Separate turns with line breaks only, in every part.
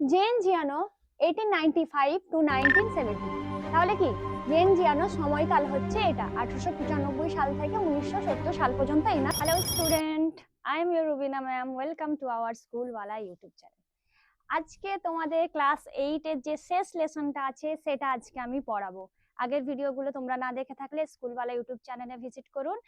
Jean Giono eighteen ninety five to nineteen seventy তাহলে কি? Gen জিয়ানো সময়কাল হচ্ছে এটা, আঠারোশো পঁচানব্বই সাল থেকে উনিশশো সত্তর সাল পর্যন্ত এই না hello student I am your Rubina ma'am welcome to our school ওয়ালা ইউটিউব চ্যানেল আজকে তোমাদের ক্লাস এইটের যে শেষ লেসনটা আছে, সেটা আজকে আমি পড়াবো। আগের ভিডিওগুলো তোমরা না দেখে থাকলে স্কুলওয়ালা ইউটিউব চ্যানেলে ভিজিট করুন।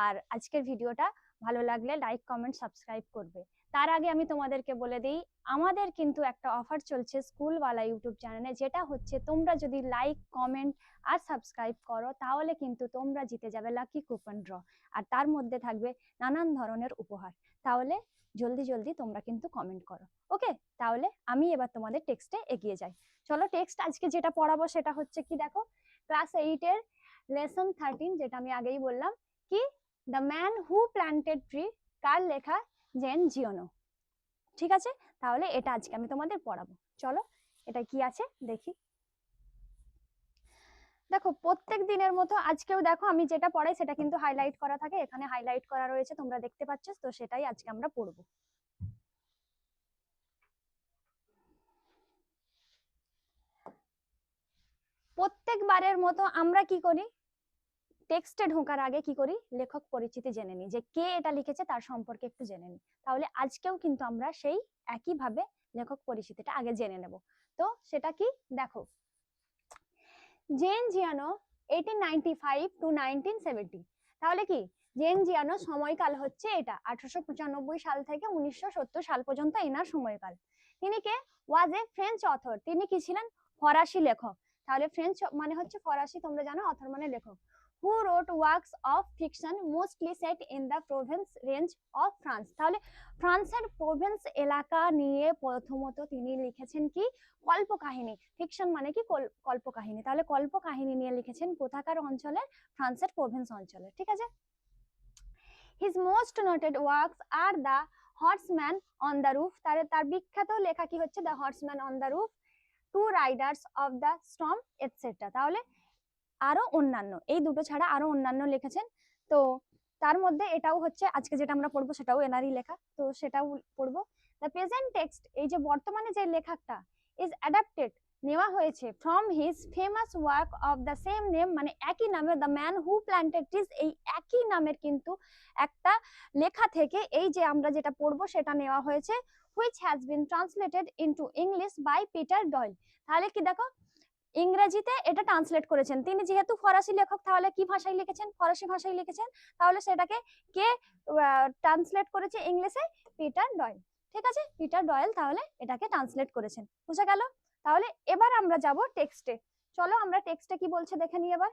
আর আজকের ভিডিওটা ভালো লাগলে লাইক কমেন্ট সাবস্ক্রাইব করবে। তার আগে আমি তোমাদেরকে বলে দিই, আমাদের কিন্তু একটা অফার চলছে স্কুলওয়ালা ইউটিউব চ্যানেলে যেটা হচ্ছে তোমরা যদি লাইক কমেন্ট আর সাবস্ক্রাইব করো, তাহলে কিন্তু তোমরা জিতে যাবে লাকি কুপন ড্র আর তার মধ্যে থাকবে নানান ধরনের উপহার। তাহলে জলদি জলদি তোমরা কিন্তু কমেন্ট করো। ওকে তাহলে আমি এবার তোমাদের টেক্সটে এগিয়ে যাই। চলো টেক্সট আজকে যেটা পড়াবো সেটা হচ্ছে কি দেখো? ক্লাস এইটের লেসন থার্টিন যেটা আমি আগেই বললাম, কি? The man who planted tree কার লেখা জেন জিওনো ঠিক আছে? তাহলে এটা আজকে আমি তোমাদের পড়াবো। চলো, এটা কি আছে? দেখি। দেখো, প্রত্যেক দিনের মতো আজকেও দেখো, আমি যেটা পড়াই সেটা কিন্তু হাইলাইট করা থাকে। এখানে হাইলাইট করা রয়েছে, তোমরা দেখতে পাচ্ছ, তো সেটাই আজকে আমরা পড়ব। প্রত্যেকবারের মতো আমরা কি করি? টেক্সটে ঢোকার আগে কি করি? লেখক পরিচিতি জেনে নিই যে কে এটা লিখেছে তার সম্পর্কে একটু জেনে নিই। তাহলে আজকেও কিন্তু আমরা সেই একইভাবে লেখক পরিচিতিটা আগে জেনে নেব। তো সেটা কি? দেখো। Jean Giono eighteen ninety five to nineteen seventy তাহলে কি? জেন জিয়ানো সময়কাল হচ্ছে এটা, আঠারোশো পঁচানব্বই সাল থেকে উনিশশো সত্তর সাল পর্যন্ত এনার সময়কাল। তিনি কে? ওয়াজ এ ফ্রেঞ্চ অথর। তিনি কি ছিলেন? ফরাসি লেখক। তাহলে ফ্রেঞ্চ মানে হচ্ছে ফরাসি, তোমরা জানো, অথর মানে লেখক। Who wrote works of fiction mostly set in the Provence range of France তাহলে ফ্রান্সের প্রভিন্স এলাকা নিয়ে প্রথমত তিনি লিখেছেন কি? কল্পকাহিনী। ফিকশন মানে কি? কল- কল্পকাহিনী। তাহলে কল্পকাহিনী নিয়ে লিখেছেন কোথাকার অঞ্চলে ফ্রান্সের প্রভিন্স অঞ্চলে ঠিক আছে? His most noted works are the horseman on the roof তার তার বিখ্যাত লেখা কি হচ্ছে? The horseman on the roof two riders of the storm etcetera তাহলে আরও অন্যান্য, এই দুটো ছাড়া আরও অন্যান্য লিখেছেন। তো তার মধ্যে এটাও হচ্ছে, আজকে যেটা আমরা পড়ব সেটাও এনারই লেখা, তো সেটাও পড়ব। দ্য প্রেজেন্ট টেক্সট এই যে বর্তমানে যে লেখাটা ইজ অ্যাডাপ্টেড নেওয়া হয়েছে from his famous work of the same name মানে একই নামে the man who planted trees এই একই নামের কিন্তু একটা লেখা থেকে এই যে আমরা যেটা পড়ব সেটা নেওয়া হয়েছে which has been translated into English by Peter Doyle তাহলে কি দেখো ইংরেজিতে এটা ট্রান্সলেট করেছেন। তিনি যেহেতু ফরাসি লেখক, তাহলে কি ভাষায় লিখেছেন? ফরাসি ভাষায় লিখেছেন। তাহলে সেটাকে কে ট্রান্সলেট করেছে ইংলিশে? Peter Doyle. ঠিক আছে? পিটার ডয়েল তাহলে এটাকে ট্রান্সলেট করেছেন। বুঝা গেল? তাহলে এবার আমরা যাব টেক্সটে। চলো আমরা টেক্সটে কি বলছে দেখে নিই এবার।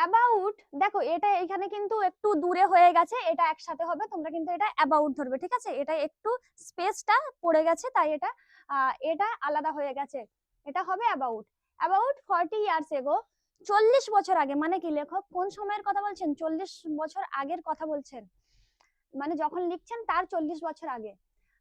অ্যাবাউট দেখো এটা এখানে কিন্তু একটু দূরে হয়ে গেছে, এটা একসাথে হবে, তোমরা কিন্তু এটা অ্যাবাউট ধরবে, ঠিক আছে? এটা একটু স্পেসটা পড়ে গেছে, তাই এটা এটা আলাদা হয়ে গেছে, এটা হবে about about forty years ago চল্লিশ বছর আগে মানে কি লেখক? কোন সময়ের কথা বলছেন? চল্লিশ বছর আগের কথা বলছেন। মানে যখন লিখছেন তার চল্লিশ বছর আগে।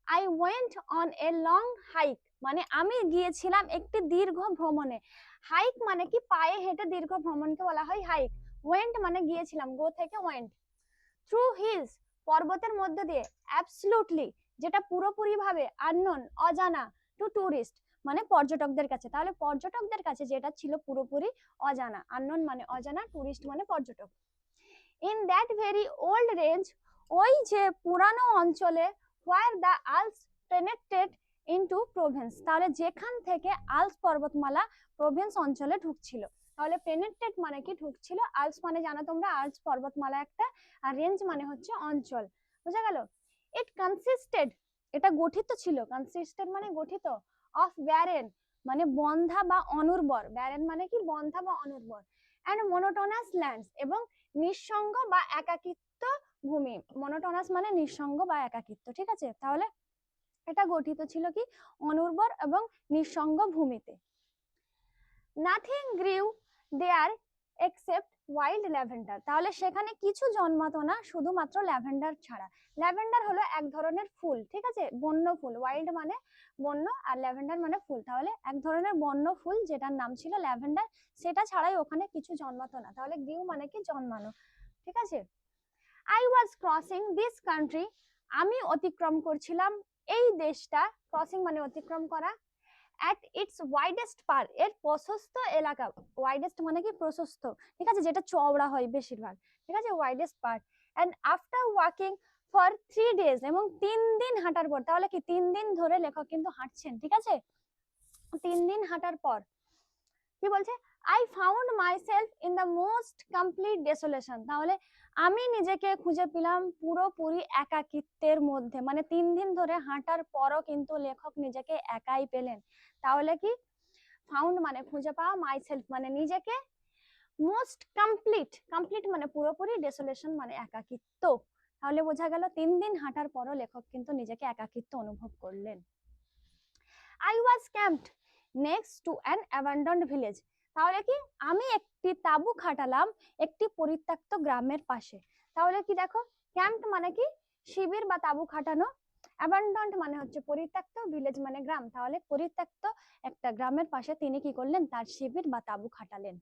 I went on a long hike মানে আমি গিয়েছিলাম একটি দীর্ঘ ভ্রমণে। হাইক মানে কি? পায়ে হেঁটে দীর্ঘ ভ্রমণকে বলা হয় হাইক ওয়েন্ট মানে গিয়েছিলাম গো থেকে ওয়েন্ট থ্রু হিলস পর্বতের মধ্য দিয়ে। অ্যাবসলুটলি যেটা পুরোপুরি ভাবে আননোন অজানা টু টুরিস্ট মানে পর্যটকদের কাছে। তাহলে পর্যটকদের কাছে যেটা ছিল পুরোপুরি অজানা। আননোন মানে অজানা টুরিস্ট মানে পর্যটক। In that very old range ওই যে পুরানো অঞ্চলে where the Alps penetrate into Provence তাহলে যেখান থেকে আলস পর্বতমালা প্রভিন্স অঞ্চলে ঢুকছিল। তাহলে পেনেট্রেট মানে কি? ঢুকছিল আলস মানে জানো তোমরা? আলস পর্বতমালা একটা, আর রেঞ্জ মানে হচ্ছে অঞ্চল। বুঝা গেল? ইট কনসিস্টেড এটা গঠিত ছিল। কনসিস্টেড মানে গঠিত অফ ব্যারেন মানে বন্ধা বা অনুর্বর। ব্যারেন মানে কি? বন্ধা বা অনুর্বর। অ্যান্ড মনোটোনাস ল্যান্ডস এবং নিঃসঙ্গ বা একাকিত্ব ভূমি। মনোটোনাস মানে নিঃসঙ্গ বা একাকিত্ব, ঠিক আছে? তাহলে এটা গঠিত ছিল কি? অনুর্বর এবং নিঃসঙ্গ ভূমিতে। Nothing grew there except wild lavender তাহলে সেখানে কিছু জন্মাতো না, শুধুমাত্র ল্যাভেন্ডার ছাড়া। ল্যাভেন্ডার হলো এক ধরনের ফুল, ঠিক আছে? বন্য ফুল। ওয়াইল্ড মানে বন্য আর ল্যাভেন্ডার মানে ফুল। তাহলে এক ধরনের বন্য ফুল যেটার নাম ছিল ল্যাভেন্ডার, সেটা ছাড়াই ওখানে কিছু জন্মাতো না। তাহলে গ্রিউ মানে কি? জন্মানো, ঠিক আছে? I was crossing this country আমি অতিক্রম করছিলাম এই দেশটা ক্রসিং মানে অতিক্রম করা অ্যাট ইটস ওয়াইডেস্ট পার, এর প্রশস্ত এলাকা ওয়াইডেস্ট মানে কি প্রশস্ত? ঠিক আছে? যেটা চওড়া হয় বেশিরভাগ। ঠিক আছে? Widest part and after walking for three days এবং তিন দিন হাঁটার পর, তাহলে কি তিন দিন ধরে লেখক কিন্তু হাঁটছেন, ঠিক আছে? তিন দিন হাঁটার পর, কি বলছে? I found myself in the most complete desolation তাহলে আমি নিজেকে খুঁজে পেলাম পুরোপুরি একাকিত্বের মধ্যে। মানে তিন দিন ধরে হাঁটার পরও কিন্তু লেখক নিজেকে একাই পেলেন। তাহলে কি? ফাউন্ড মানে খুঁজে পাওয়া মাইসেলফ মানে নিজেকে মোস্ট কমপ্লিট কমপ্লিট মানে পুরোপুরি ডেসোলেশন মানে একাকিত্ব। তাহলে বোঝা গেল তিন দিন হাঁটার পরও লেখক কিন্তু নিজেকে একাকিত্ব অনুভব করলেন। I was camped next to an abandoned village তাহলে কি আমি একটি তাঁবু খাটালাম একটি পরিত্যক্ত গ্রামের পাশে। তাহলে কি দেখো, ক্যাম্প মানে কি? শিবির বা তাঁবু খাটানো। অ্যাবান্ডন্ড মানে হচ্ছে পরিত্যক্ত ভিলেজ মানে গ্রাম। তাহলে পরিত্যক্ত একটা গ্রামের পাশে তিনি কি করলেন? তার শিবির বা তাঁবু খাটালেন।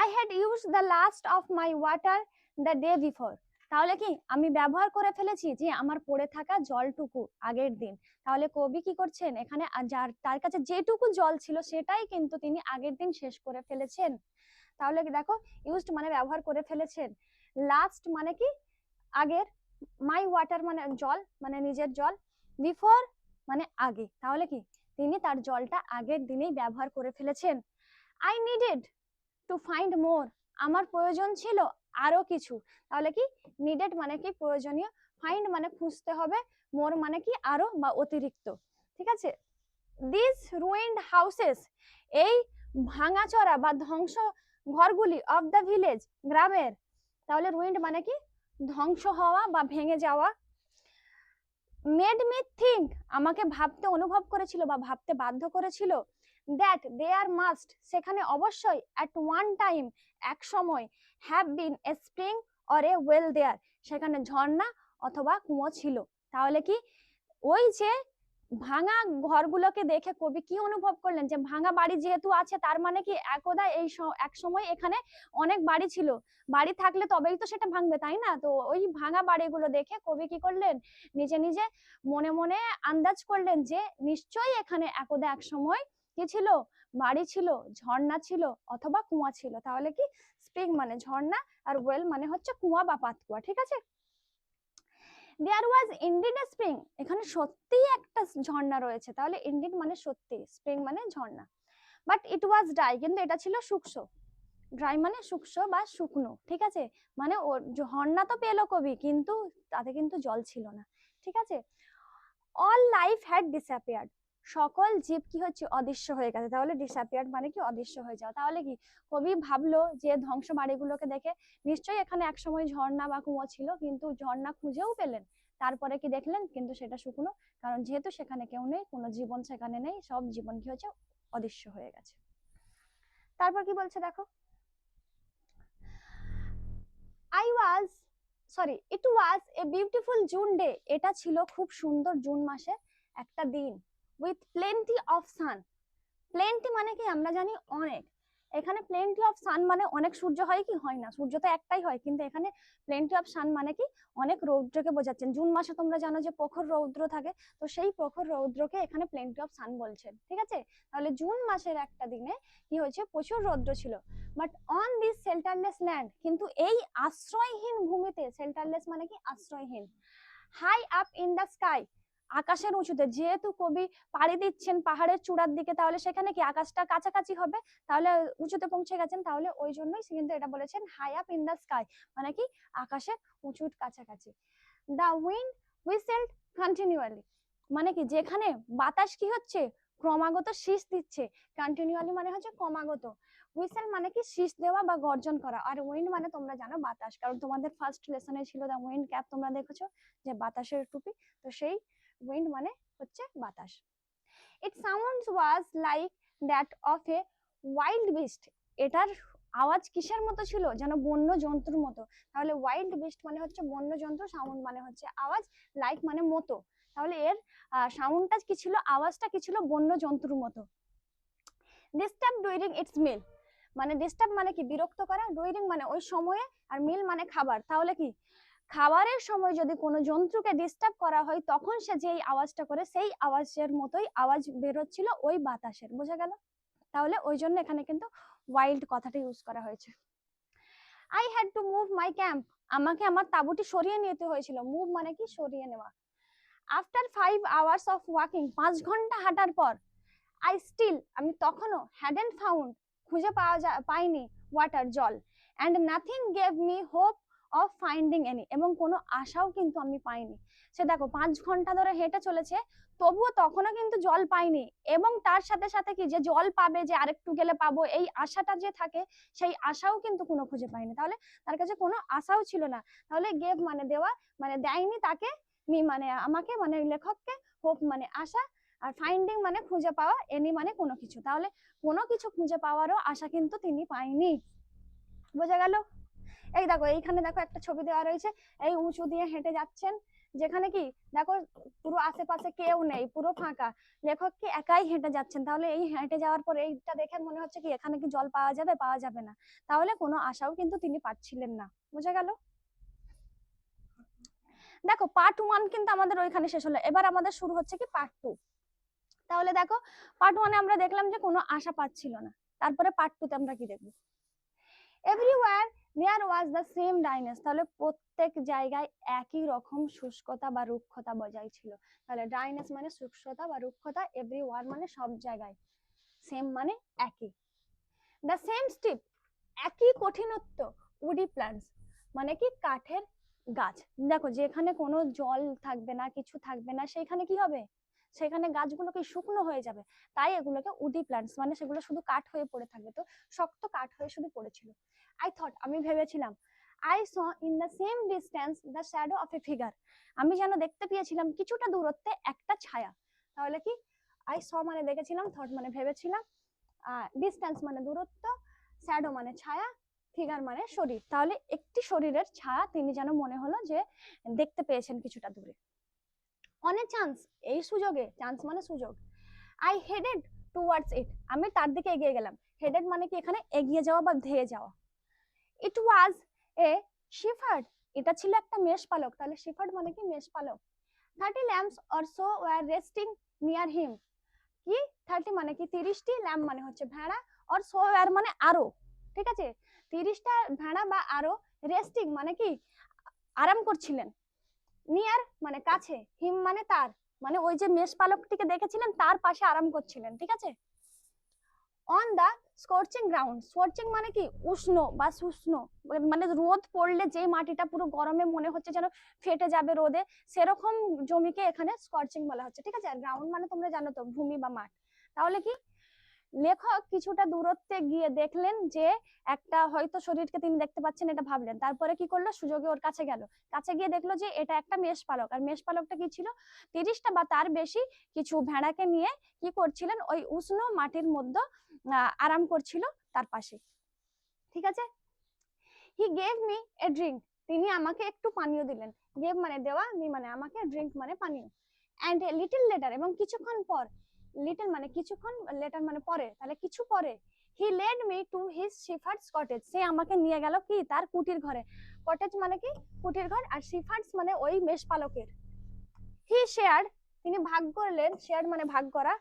I had use the last of my water the day before তাহলে কি আমি ব্যবহার করে ফেলেছি যে আমার পড়ে থাকা জলটুকু আগের দিন? তাহলে কবি কি করছেন? এখানে যার, তার কাছে যেটুকু জল ছিল সেটাই কিন্তু তিনি আগের দিন শেষ করে ফেলেছেন। তাহলে দেখো ইউজড মানে ব্যবহার করে ফেলেছেন। লাস্ট মানে কি? আগের মাই ওয়াটার মানে জল মানে নিজের জল বিফোর মানে আগে। তাহলে কি? তিনি তার জলটা আগের দিনেই ব্যবহার করে ফেলেছেন। I needed to find more আমার প্রয়োজন ছিল আরও কিছু। তাহলে কি নিডেড মানে কি প্রয়োজনীয়? ফাইন্ড মানে খুঁজতে হবে মোর মানে কি আরও বা অতিরিক্ত। ঠিক আছে? দিস রুইন্ড হাউসেস এই ভাঙাচোরা বা ধ্বংস ঘরগুলি অফ দ্য ভিলেজ গ্রামের, তাহলে রুইন্ড মানে কি? ধ্বংস হওয়া বা ভেঙে যাওয়া। মেড মি থিঙ্ক আমাকে ভাবতে অনুভব করেছিল বা ভাবতে বাধ্য করেছিল দ্যাট দে আর মাস্ট সেখানে অবশ্যই অ্যাট ওয়ান টাইম এক সময় have been a spring or a well there সেখানে ঝর্ণা অথবা কুয়ো ছিল। তাহলে কি? ওই যে ভাঙা ঘরগুলোকে দেখে কবি কি অনুভব করলেন? যে ভাঙা বাড়ি যেহেতু আছে, তার মানে কি একদা এই এক সময় এখানে অনেক বাড়ি ছিল। বাড়ি থাকলে তবেই তো সেটা ভাঙবে, তাই না? তো ওই ভাঙা বাড়িগুলো দেখে কবি কি করলেন? নিজে নিজে মনে মনে আন্দাজ করলেন যে নিশ্চয়ই এখানে একদা এক সময় কি ছিল? বাড়ি ছিল, ঝর্ণা ছিল অথবা কুয়া ছিল, তাহলে কি স্প্রিং মানে ঝর্ণা আর ওয়েল মানে হচ্ছে কুয়া বা পাতকুয়া, ঠিক আছে? দেয়ার ওয়াজ ইন্ডিড এ স্প্রিং এখানে সত্যিই একটা ঝর্ণা রয়েছে, তাহলে ইন্ডিড মানে সত্যি স্প্রিং মানে ঝর্ণা। বাট ইট ওয়াজ ড্রাই কিন্তু এটা ছিল শুকনো। ড্রাই মানে শুকনো বা শুকনো, ঠিক আছে? মানে ওর ঝর্ণা তো পেল কবি, কিন্তু তাতে কিন্তু জল ছিল না, ঠিক আছে? অল লাইফ হ্যাড ডিসঅ্যাপিয়ার্ড সকল জীব কি হচ্ছে অদৃশ্য হয়ে গেছে? তাহলে ডিসঅ্যাপিয়ার্ড মানে কি অদৃশ্য হয়ে যাওয়া? তাহলে কি? কবি ভাবলো যে ধ্বংস বাড়িগুলোকে দেখে নিশ্চয়ই এখানে একসময় ঝর্ণা বা কুয়ো ছিল, কিন্তু ঝর্ণা খুঁজেও পেলেন। তারপরে কি দেখলেন? কিন্তু সেটা শুকনো, কারণ যেহেতু সেখানে কেউ নেই, কোনো জীবন সেখানে নেই, সব জীবন কি হচ্ছে অদৃশ্য হয়ে গেছে। তারপর কি বলছে দেখো? I was sorry it was a beautiful June day এটা ছিল খুব সুন্দর জুন মাসে একটা দিন। With plenty of sun plenty মানে কি? আমরা জানি অনেক। এখানে প্লেন্টি অফ সান মানে অনেক সূর্য হয় কি? হয় না। সূর্য তো একটাই হয়, কিন্তু এখানে প্লেন্টি অফ সান মানে কি? অনেক রৌদ্রকে বোঝাচ্ছেন। জুন মাসে তোমরা জানো যে প্রখর রৌদ্র থাকে, তো সেই প্রখর রৌদ্রকে এখানে প্লেন্টি অফ সান বলছেন। ঠিক আছে? তাহলে জুন মাসের একটা দিনে কি হয়েছে? প্রচুর রৌদ্র ছিল। But on this shelterless land কিন্তু এই আশ্রয়হীন ভূমিতে শেল্টারলেস মানে কি? আশ্রয়হীন। High up in the sky আকাশের উঁচুতে। যেহেতু কবি পাড়ি দিচ্ছেন পাহাড়ের চূড়ার দিকে, তাহলে সেখানে কি আকাশটা কাছাকাছি হবে? তাহলে উঁচুতে পৌঁছে গেছেন, তাহলে ওই জন্যই কিন্তু এটা বলেছেন high up in the sky মানে কি? আকাশের উঁচুর কাছাকাছি। দ্য উইন্ড হুইসেলড কন্টিনিউয়ালি মানে কি? যেখানে বাতাস কি হচ্ছে? ক্রমাগত শীষ দিচ্ছে। কন্টিনিউয়ালি মানে হচ্ছে ক্রমাগত। হুইসেল মানে কি? শীষ দেওয়া বা গর্জন করা। আর উইন্ড মানে তোমরা জানো বাতাস। কারণ তোমাদের ফার্স্ট লেসনে ছিল দ্য উইন্ড ক্যাপ তোমরা দেখেছ যে বাতাসের টুপি? তো সেই উইন্ড মানে হচ্ছে বাতাস। It sounds was like that of a wild beast এটার আওয়াজ কিসের মতো ছিল? যেন বন্য জন্তুর মতো। তাহলে ওয়াইল্ড বিস্ট মানে হচ্ছে বন্য জন্তু সাউন্ড মানে হচ্ছে আওয়াজ লাইক মানে মতো। তাহলে এর সাউন্ডটা কি ছিল? আওয়াজটা কি ছিল? বন্য জন্তুর মতো। ডিস্টার্ব ডুইরিং ইটস মিল মানে ডিস্টার্ব মানে কি? বিরক্ত করা ডুইরিং মানে ওই সময়ে আর মিল মানে খাবার। তাহলে কি? খাবারের সময় যদি কোনো জন্তুকে ডিস্টার্ব করা হয়, তখন সে যেই আওয়াজটা করে, সেই আওয়াজের মতোই আওয়াজ বেরোচ্ছিল ওই বাতাসের, বোঝা গেল? তাহলে ওই জন্য এখানে কিন্তু ওয়াইল্ড কথাটা ইউজ করা হয়েছে। I had to move my camp আমাকে আমার তাঁবুটি সরিয়ে নিতে হয়েছিল। মুভ মানে কি? সরিয়ে নেওয়া। After five hours of walking পাঁচ ঘণ্টা হাঁটার পর আই স্টিল আমি তখনও হ্যাডেন্ট ফাউন্ড খুঁজে পাওয়া যা, পাইনি ওয়াটার জল। And nothing gave me hope of finding any এবং কোনো আশাও কিন্তু আমি পাইনি। সে দেখো, পাঁচ ঘণ্টা ধরে হেঁটে চলেছে, তবুও তখনও কিন্তু জল পাইনি, এবং তার সাথে সাথে কি যে জল পাবে যে আরেকটু গেলে পাবো, এই আশাটা যে থাকে, সেই আশাও কিন্তু কোনো খুঁজে পাইনি। তাহলে তার কাছে কোনো আশাও ছিল না। তাহলে গেভ মানে দেওয়া মানে দেয়নি তাকে, মি মানে আমাকে মানে লেখককে হোপ মানে আশা, আর ফাইন্ডিং মানে খুঁজে পাওয়া এনি মানে কোনো কিছু। তাহলে কোনো কিছু খুঁজে পাওয়ারও আশা কিন্তু তিনি পায়নি বোঝা গেল? এই দেখো, এইখানে দেখো একটা ছবি দেওয়া রয়েছে, এই উঁচু দিয়ে হেঁটে যাচ্ছেন, যেখানে কি, দেখো, পুরো আশেপাশে কেউ নেই, পুরো ফাঁকা। লেখক কি একাই হেঁটে যাচ্ছেন? তাহলে এই হেঁটে যাওয়ার পর এইটা দেখে মনে হচ্ছে কি, এখানে কি জল পাওয়া যাবে? পাওয়া যাবে না। তাহলে কোনো আশাও কিন্তু তিনি পাচ্ছিলেন না। বোঝা গেল? দেখো পার্ট ওয়ান কিন্তু আমাদের ওইখানে শেষ হলো। এবার আমাদের শুরু হচ্ছে কি পার্ট টু তাহলে দেখো পার্ট ওয়ানে আমরা দেখলাম যে কোনো আশা পাচ্ছিল না। তারপরে পার্ট টুতে আমরা কি দেখব? Everywhere there was the same dryness তাহলে প্রত্যেক জায়গায় একই রকম শুষ্কতা বা রুক্ষতা বজায় ছিল। তাহলে ডাইনেস মানে শুষ্কতা বা রুক্ষতা এভরিওয়ার মানে সব জায়গায়। সেম মানে একই। দ্য সেম স্টিপ একই কঠিনত্ব উডি প্ল্যান্টস মানে কি কাঠের গাছ। দেখো, যেখানে কোনো জল থাকবে না, কিছু থাকবে না, সেইখানে কি হবে? সেখানে গাছগুলোকে শুকনো হয়ে যাবে। তাই এগুলোকে উডি প্ল্যান্টস মানে সেগুলো শুধু কাঠ হয়ে পড়ে থাকবে। তো শক্ত কাঠ হয়ে শুধু পড়েছিল। আই থট আমি ভেবেছিলাম I saw in the same distance the shadow of a figure আমি যেন দেখতে পেয়েছিলাম কিছুটা দূরত্বে একটা ছায়া। তাহলে কি? আই স মানে দেখেছিলাম থট মানে ভেবেছিলাম ডিস্টেন্স মানে দূরত্ব শ্যাডো মানে ছায়া ফিগার মানে শরীর। তাহলে একটি শরীরের ছায়া, তিনি যেন মনে হলো যে দেখতে পেয়েছেন কিছুটা দূরে। অনেক চান্স এই সুযোগে চান্স মানে সুযোগ। আই হেডেড টুয়ার্ডস ইট আমি তার দিকে এগিয়ে গেলাম। হেডেড মানে কি? এখানে এগিয়ে যাওয়া বা ধেয়ে যাওয়া। ইট ওয়াজ এ শিফার্ড এটা ছিল একটা মেষ পালক তাহলে শিফার্ড মানে কি? মেষ পালক thirty lambs or so were resting near him কি? থার্টি মানে কি? তিরিশটি ল্যাম্প মানে হচ্ছে ভেড়া অর সো ওয়ার মানে আরও। ঠিক আছে? তিরিশটা ভেড়া বা আরও রেস্টিং মানে কি? আরাম করছিলেন। নিয়ার মানে কাছে, হিম মানে তার মানে ওই যে মেষ পালকটিকে দেখেছিলেন, তার পাশে আরাম করছিলেন, ঠিক আছে? On the scorching ground scorching মানে কি? উষ্ণ বা শুষ্ণ মানে রোদ পড়লে যে মাটিটা পুরো গরমে মনে হচ্ছে যেন ফেটে যাবে রোদে, সেরকম জমিকে এখানে স্কর্চিং বলা হচ্ছে, ঠিক আছে? গ্রাউন্ড মানে তোমরা জানো তো, ভূমি বা মাঠ। তাহলে কি? লেখক কিছুটা দূরত্বে গিয়ে দেখলেন যে একটা হয়তো শরীরকে তিনি দেখতে পাচ্ছেন, এটা ভাবলেন। তারপরে কি করল? সুযোগে ওর কাছে গেল। কাছে গিয়ে দেখল যে এটা একটা মেষ পালক আর মেষ পালকটা কি ছিল? তিরিশটা বা তার বেশি কিছু ভেড়াকে নিয়ে কি করছিলেন? ওই উষ্ণ মাটির মধ্যে আরাম করছিল তার পাশে। ঠিক আছে? He gave me a drink তিনি আমাকে একটু পানীয় দিলেন। গেভ মানে দেওয়া মি মানে আমাকে ড্রিঙ্ক মানে পানীয়। অ্যান্ড লিটল লেটার এবং কিছুক্ষণ পর লিটল মানে কিছুক্ষণ লেটার মানে পরে, তাহলে কিছু পরে। He led me to his shepherd's cottage সে আমাকে নিয়ে গেল কি? তার কুটির ঘরে। কটেজ মানে কি? কুটির ঘর। আর শিফার্টস মানে ওই মেষপালকের হি শেয়ার তিনি ভাগ করলেন শেয়ার মানে ভাগ করা।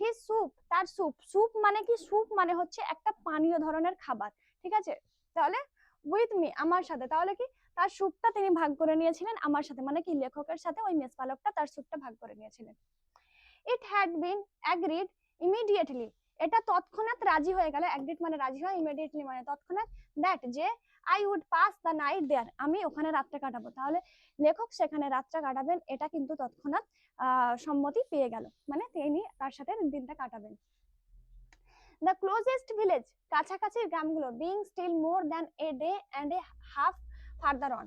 হি স্যুপ তার স্যুপ স্যুপ মানে কি? স্যুপ মানে হচ্ছে একটা পানীয় ধরনের খাবার। ঠিক আছে? তাহলে উইথ মি আমার সাথে। তাহলে কি? তার স্যুপটা তিনি ভাগ করে নিয়েছিলেন, আমার সাথে। মানে কি? লেখকের সাথে ওই মেষপালকটা তার স্যুপটা ভাগ করে নিয়েছিলেন। It had been agreed immediately এটা তৎক্ষণাৎ রাজি হয়ে গেল। অ্যাগ্রিড মানে রাজি হয় ইমিডিয়েটলি মানে তৎক্ষণাৎ দ্যাট যে I would pass the night there আমি ওখানে রাতটা কাটাবো। তাহলে লেখক সেখানে রাতটা কাটাবেন। এটা কিন্তু তৎক্ষণাৎ সম্মতি পেয়ে গেল। মানে তিনি তার সাথে দিনটা কাটাবেন। দ্য ক্লোজেস্ট ভিলেজ কাছাকাছি গ্রামগুলো being still more than a day and a half farther on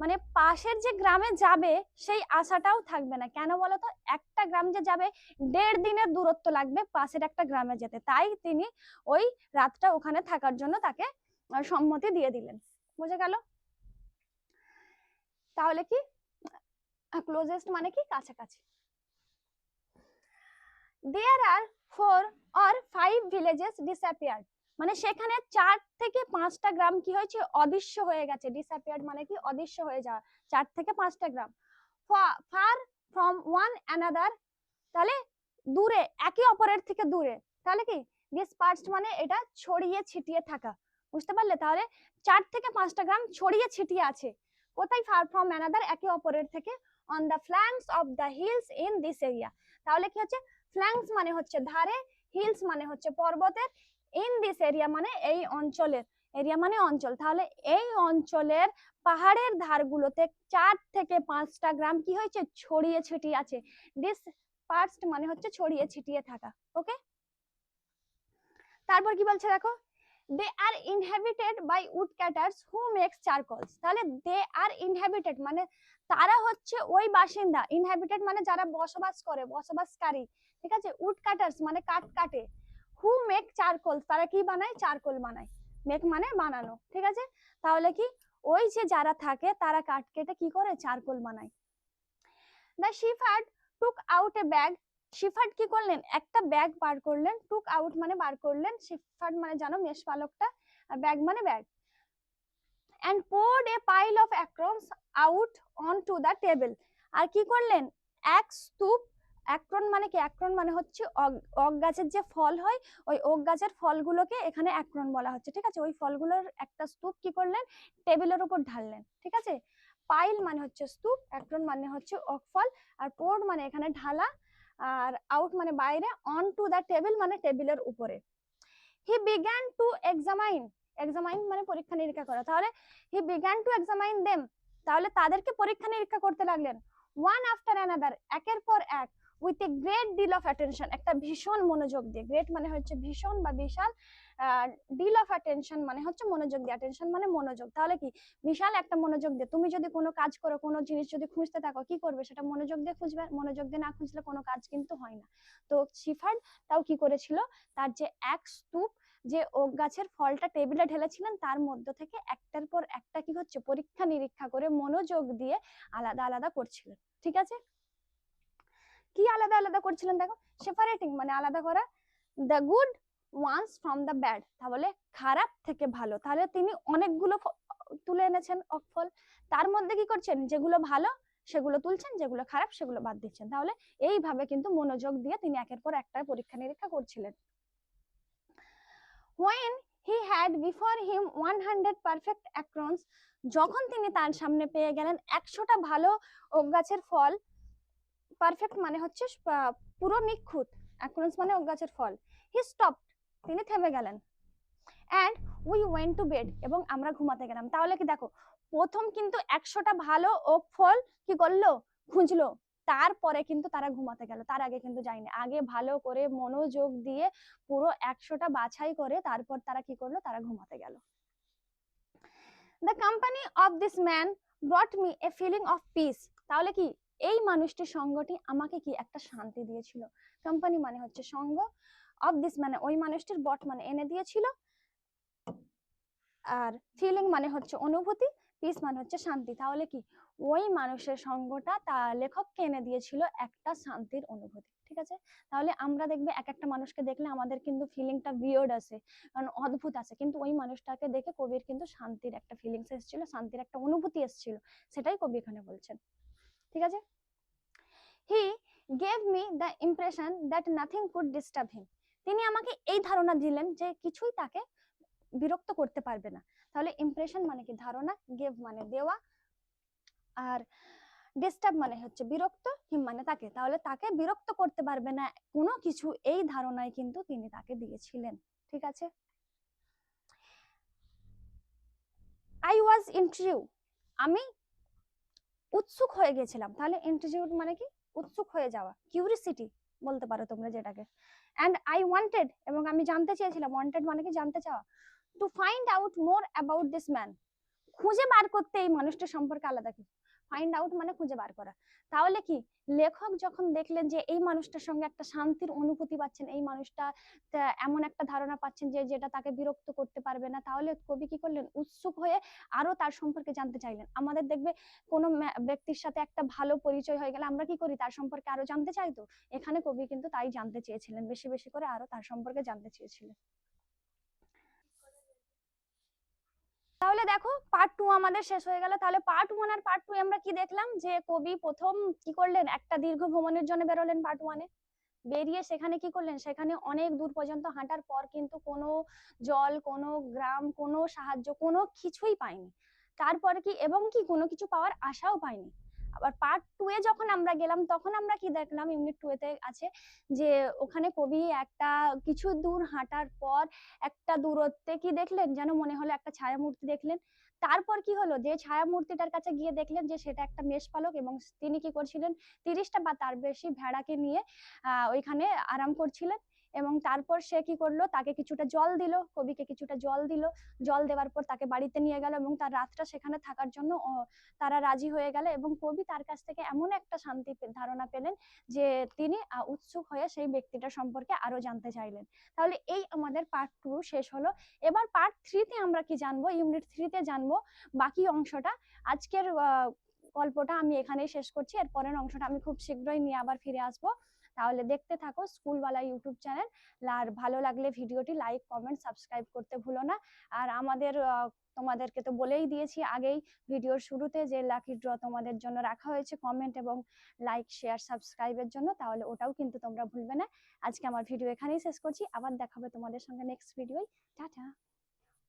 মানে পাশের যে গ্রামে যাবে, সেই আশাটাও থাকবে না। কেন বলতো? একটা গ্রাম যে যাবে, দেড় দিনের দূরত্ব লাগবে পাশের একটা গ্রামে যেতে। তাই তিনি ওই রাতটা ওখানে থাকার জন্য তাকে সম্মতি দিয়ে দিলেন। বুঝে গেল? তাহলে কি? ক্লোজেস্ট মানে কি? কাছাকাছি। There are four or five villages disappeared মানে সেখানে চার থেকে পাঁচটা গ্রাম কি হয়েছে? অদৃশ্য হয়ে গেছে। ডিসঅ্যাপিয়ার্ড মানে কি? অদৃশ্য হয়ে যাওয়া। চার থেকে পাঁচটা গ্রাম। ফার ফ্রম ওয়ান অ্যানাদার তাহলে দূরে, একে অপরের থেকে দূরে। তাহলে কি? ডিসপার্সড মানে এটা ছড়িয়ে ছিটিয়ে থাকা। বুঝতে পারলে? তাহলে চার থেকে পাঁচটা গ্রাম ছড়িয়ে ছিটিয়ে আছে। কোথায়? ফার ফ্রম অ্যানাদার একে অপরের থেকে on the flanks of the hills in this area তাহলে কি হচ্ছে? ফ্ল্যাঙ্কস মানে হচ্ছে ধারে হিলস মানে হচ্ছে পর্বতের ইন দিস এরিয়া মানে এই অঞ্চলের এরিয়া মানে অঞ্চল। তাহলে এই অঞ্চলের পাহাড়ের ধারগুলোতে চার থেকে পাঁচটা গ্রাম কি হয়েছে? ছড়িয়ে ছিটিয়ে আছে। ডিস পার্সড মানে হচ্ছে ছড়িয়ে ছিটিয়ে থাকা ওকে তারপর কি বলছে দেখো? They are inhabited by wood cutters who makes charcoals তাহলে দে আর ইনহ্যাবিটেড মানে তারা হচ্ছে ওই বাসিন্দা। ইনহ্যাবিটেড মানে যারা বসবাস করে, বসবাসকারী। ঠিক আছে? উড কাটার্স মানে কাঠ কাটে। হু মেক চারকোল তারা কি বানায়? চারকোল বানায়। মেক মানে বানানো, ঠিক আছে? তাহলে কি? ওই যে যারা থাকে, তারা কাঠ কেটে কি করে? চারকোল বানায়। The shepherd took out a bag shepherd কি করলেন? একটা ব্যাগ বার করলেন। টুক আউট মানে বার করলেন। শিফার্ড মানে জানো মেষপালকটা? আর ব্যাগ মানে bag and poured a pile of acorns out on to the table আর কি করলেন? এক স্তূপ অ্যাক্রন মানে কি? অ্যাক্রন মানে হচ্ছে অগ- অগ গাছের যে ফল হয়, ওই ওক গাছের ফলগুলোকে এখানে অ্যাক্রন বলা হচ্ছে, ঠিক আছে? ওই ফলগুলোর একটা স্তূপ কি করলেন? টেবিলের উপর ঢাললেন, ঠিক আছে? পাইল মানে হচ্ছে স্তূপ, অ্যাক্রন মানে হচ্ছে ওক ফল, আর পোর্ড মানে এখানে ঢালা, আর আউট মানে বাইরে, অন টু দ্য টেবিল মানে টেবিলের উপরে। He began to examine examine মানে পরীক্ষা নিরীক্ষা করা। তাহলে he began to examine them তাহলে তাদেরকে পরীক্ষা নিরীক্ষা করতে লাগলেন। ওয়ান আফটার অ্যানাদার একের পর এক with a great deal of attention একটা ভীষণ মনোযোগ দিয়ে গ্রেট মানে হচ্ছে ভীষণ বা বিশাল ডিল অফ অ্যাটেনশন মানে হচ্ছে মনোযোগ দিয়ে অ্যাটেনশন মানে মনোযোগ। তাহলে কি? বিশাল একটা মনোযোগ দিয়ে, তুমি যদি কোনো কাজ করো, কোনো জিনিস যদি খুঁজতে থাকো, কি করবে? সেটা মনোযোগ দিয়ে খুঁজবে, মনোযোগ দিয়ে না খুঁজলে কোনো কাজ কিন্তু হয় না। তো শিফার্ড তাও কি করেছিল? তার যে এক স্তূপ, যে ওক গাছের ফলটা টেবিলে ঢেলেছিলেন, তার মধ্য থেকে একটার পর একটা কি হচ্ছে? পরীক্ষা নিরীক্ষা করে মনোযোগ দিয়ে আলাদা আলাদা করছিলেন। ঠিক আছে? কি আলাদা আলাদা করছিলেন দেখো? সেপারেটিং মানে আলাদা করা। The good ones from the bad তাহলে খারাপ থেকে ভালো। তাহলে তিনি অনেকগুলো তুলে এনেছেন অক ফল তার মধ্যে কি করছেন? যেগুলো ভালো, সেগুলো তুলছেন, যেগুলো খারাপ, সেগুলো বাদ দিচ্ছেন। তাহলে এইভাবে কিন্তু মনোযোগ দিয়ে তিনি একের পর একটা পরীক্ষা নিরীক্ষা করছিলেন। When he had before him 100 perfect acrons যখন তিনি তার সামনে পেয়ে গেলেন একশোটা ভালো গাছের ফল পারফেক্ট মানে হচ্ছে পুরো নিখুঁত অ্যাক্রন্স মানে ওক গাছের ফল। হি স্টপ তিনি থেমে গেলেন। And we went to bed এবং আমরা ঘুমাতে গেলাম। তাহলে কি দেখো, প্রথম কিন্তু একশোটা ভালো ওক ফল কি করল? খুঁজলো। তারপরে কিন্তু তারা ঘুমাতে গেল। তার আগে কিন্তু যায়নি। আগে ভালো করে মনোযোগ দিয়ে পুরো একশোটা বাছাই করে তারপর তারা কি করল? তারা ঘুমাতে গেল। The company of this man brought me a feeling of peace তাহলে কি? এই মানুষটির সঙ্গটি আমাকে কি একটা শান্তি দিয়েছিল? কোম্পানি মানে হচ্ছে সঙ্গ অফ দিস মানে ওই মানুষটির বট মানে এনে দিয়েছিল। আর ফিলিং মানে হচ্ছে অনুভূতি পিস মানে হচ্ছে শান্তি। তাহলে কি? ওই মানুষের সঙ্গটা তা লেখককে এনে দিয়েছিল একটা শান্তির অনুভূতি, ঠিক আছে? তাহলে আমরা দেখবে এক একটা মানুষকে দেখলে আমাদের কিন্তু ফিলিংটা বিয়র্ড আছে, কারণ অদ্ভুত আছে। কিন্তু ওই মানুষটাকে দেখে কবির কিন্তু শান্তির একটা ফিলিংস এসেছিল, শান্তির একটা অনুভূতি এসেছিল। সেটাই কবি এখানে বলছেন। ঠিক আছে? He gave me the impression that nothing could disturb him তিনি আমাকে এই ধারণা দিলেন যে কিছুই তাকে বিরক্ত করতে পারবে না। তাহলে ইমপ্রেশন মানে কি? ধারণা গেভ মানে দেওয়া, আর ডিস্টার্ব মানে হচ্ছে বিরক্ত হিম মানে তাকে। তাহলে তাকে বিরক্ত করতে পারবে না কোনো কিছু, এই ধারণায় কিন্তু তিনি তাকে দিয়েছিলেন। ঠিক আছে? আই ওয়াজ ইন্টারভিউ আমি উৎসুক হয়ে গেছিলাম। তাহলে ইন্টারভিউ মানে কি? উৎসুক হয়ে যাওয়া। কিউরিসিটি বলতে পারো তোমরা যেটাকে। অ্যান্ড আই ওয়ান্টেড এবং আমি জানতে চেয়েছিলাম ওয়ান্টেড মানে কি জানতে চাওয়া? To find out more about this man খুঁজে বার করতে এই মানুষটা সম্পর্কে আলাদা কি? ফাইন্ড আউট মানে খুঁজে বার করা। তাহলে কি? লেখক যখন দেখলেন যে এই মানুষটার সঙ্গে একটা শান্তির অনুভূতি পাচ্ছেন, এই মানুষটা এমন একটা ধারণা পাচ্ছেন যে যেটা তাকে বিরক্ত করতে পারবে না, তাহলে কবি কি করলেন? উৎসুক হয়ে আরও তার সম্পর্কে জানতে চাইলেন। আমাদের দেখবে কোনো ব্যক্তির সাথে একটা ভালো পরিচয় হয়ে গেলে আমরা কি করি? তার সম্পর্কে আরও জানতে চাই তো? এখানে কবি কিন্তু তাই জানতে চেয়েছিলেন, বেশি বেশি করে আরও তার সম্পর্কে জানতে চেয়েছিলেন। তাহলে দেখো পার্ট টু আমাদের শেষ হয়ে গেল। তাহলে পার্ট ওয়ান আর পার্ট টু আমরা কি দেখলাম? যে কবি প্রথম কি করলেন? একটা দীর্ঘ ভ্রমণের জন্য বেরোলেন পার্ট ওয়ানে বেরিয়ে সেখানে কি করলেন? সেখানে অনেক দূর পর্যন্ত হাঁটার পর কিন্তু কোনো জল, কোনো গ্রাম, কোনো সাহায্য, কোনো কিছুই পায়নি। তারপর কি, এবং কি কোনো কিছু পাওয়ার আশাও পায়নি। আবার পার্ট টু এ যখন আমরা গেলাম, তখন আমরা কি দেখলাম? ইউনিট টু এতে আছে যে, ওখানে কবি একটা কিছু দূর হাঁটার পর একটা দূরত্বে কি দেখলেন? যেন মনে হলো একটা ছায়া মূর্তি দেখলেন। তারপর কি হলো? যে ছায়া মূর্তিটার কাছে গিয়ে দেখলেন যে, সেটা একটা মেষপালক এবং তিনি কি করছিলেন? তিরিশটা বা তার বেশি ভেড়াকে নিয়ে ওইখানে আরাম করছিলেন। এবং তারপর সে কি করল? তাকে কিছুটা জল দিল, কবিকে কিছুটা জল দিল। জল দেওয়ার পর তাকে বাড়িতে নিয়ে গেল এবং তার রাতটা সেখানে থাকার জন্য তারা রাজি হয়ে গেল এবং কবি তার কাছ থেকে এমন একটা শান্তি ধারণা পেলেন যে তিনি উৎসুক হয়ে সেই ব্যক্তিটা সম্পর্কে আরও জানতে চাইলেন। তাহলে এই আমাদের পার্ট টু শেষ হলো। এবার পার্ট থ্রিতে আমরা কি জানব? ইউনিট থ্রিতে জানব বাকি অংশটা। আজকের গল্পটা আমি এখানেই শেষ করছি। এর পরের অংশটা আমি খুব শীঘ্রই নিয়ে আবার ফিরে আসব। তাহলে দেখতে থাকো স্কুলওয়ালা ইউটিউব চ্যানেল। আর ভালো লাগলে ভিডিওটি লাইক কমেন্ট সাবস্ক্রাইব করতে ভুলো না। আর আমাদের তোমাদেরকে তো বলেই দিয়েছি আগেই ভিডিওর শুরুতে যে লাকি ড্র তোমাদের জন্য রাখা হয়েছে কমেন্ট এবং লাইক শেয়ার সাবস্ক্রাইবের জন্য, তাহলে ওটাও কিন্তু তোমরা ভুলবে না। আজকে আমার ভিডিও এখানেই শেষ করছি। আবার দেখাবে তোমাদের সঙ্গে নেক্সট ভিডিওয় টাটা!